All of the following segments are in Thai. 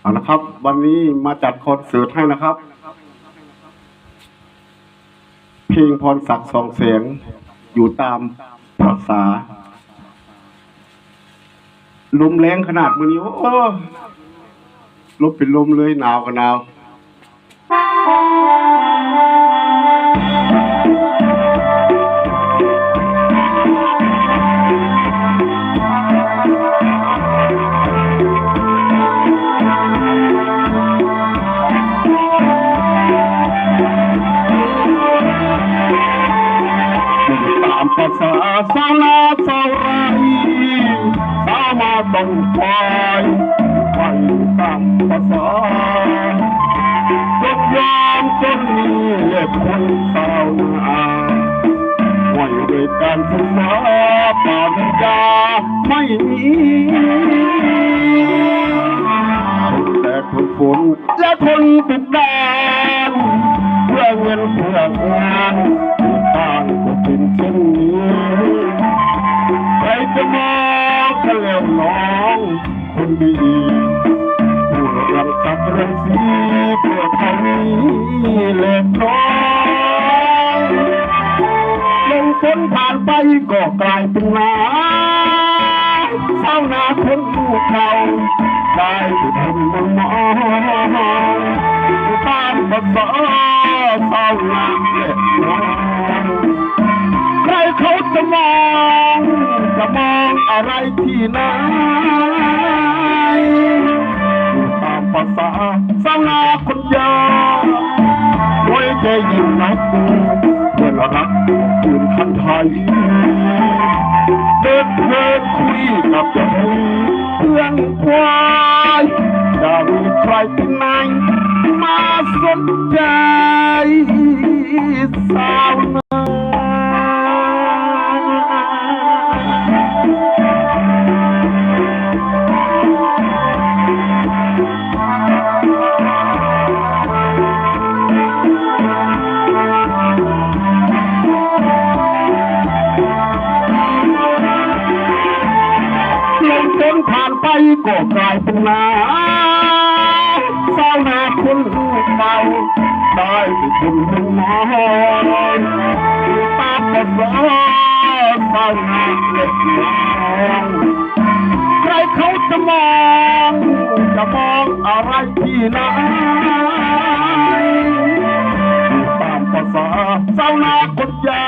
เอาละครับ วันนี้มาจัดคอนเสิร์ตให้นะครับ เพลงพรศักดิ์สองเสียง อยู่ตามภาษาลมแรงขนาดมือนี้โอ้ลมเป็นลมเลยหนาวก็หนาวามภาษาสาวนาสาวไรสามาต้องคอยไปตามภาษาจดยามจนมีเล็บคนสาวนาไว้ด้วยการศึกษาปาญญาไม่มีแต่ทนฝนและทนติดแดนเพื่อเงินเพื่องาน น้องคนดีผู้รักสักรื่องสีเพื่อเขานี้เล็กน้อยลงฝนผ่านไปก็กลายเป็นน้ำเศร้าหนาคนผู้เขาได้แต่ทนมองมองตามภาษาเศร้าหนาเล็กน้อยใครเขาจะมอง จะมองอะไรที่ไหนตามภาษาสาวนาคนยาไว้ใจยิ่งนักเพื่อนรักคืนคันไทยเดินเพลินคุยกับเจ้าคุยเพื่อนควายจะมีใครที่ไหนมาสนใจสาว นาลมฝนผ่านไปก็กลายเป็นนาเศร้าหนาคนเมาได้ไปถึงถึงมอนตาก็สอเศร้าหนาเล็กน้องใครเขาจะมอง จะมองอะไรที่ไหนอยู่ตามภาษาเศร้าหนาคนยา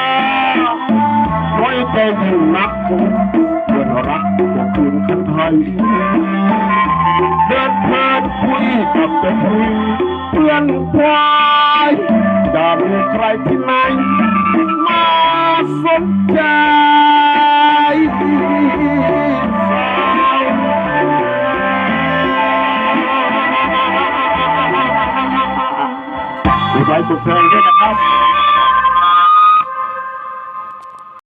ไว้ใจยิ่งนัก รักก็คืนคนไทย เดินเพลินคุยกับเจ้าคุยเพื่อนควายจะมีใครที่ไหน มาสนใจสาวกดไลค์กดแชร์ด้วยนะครับ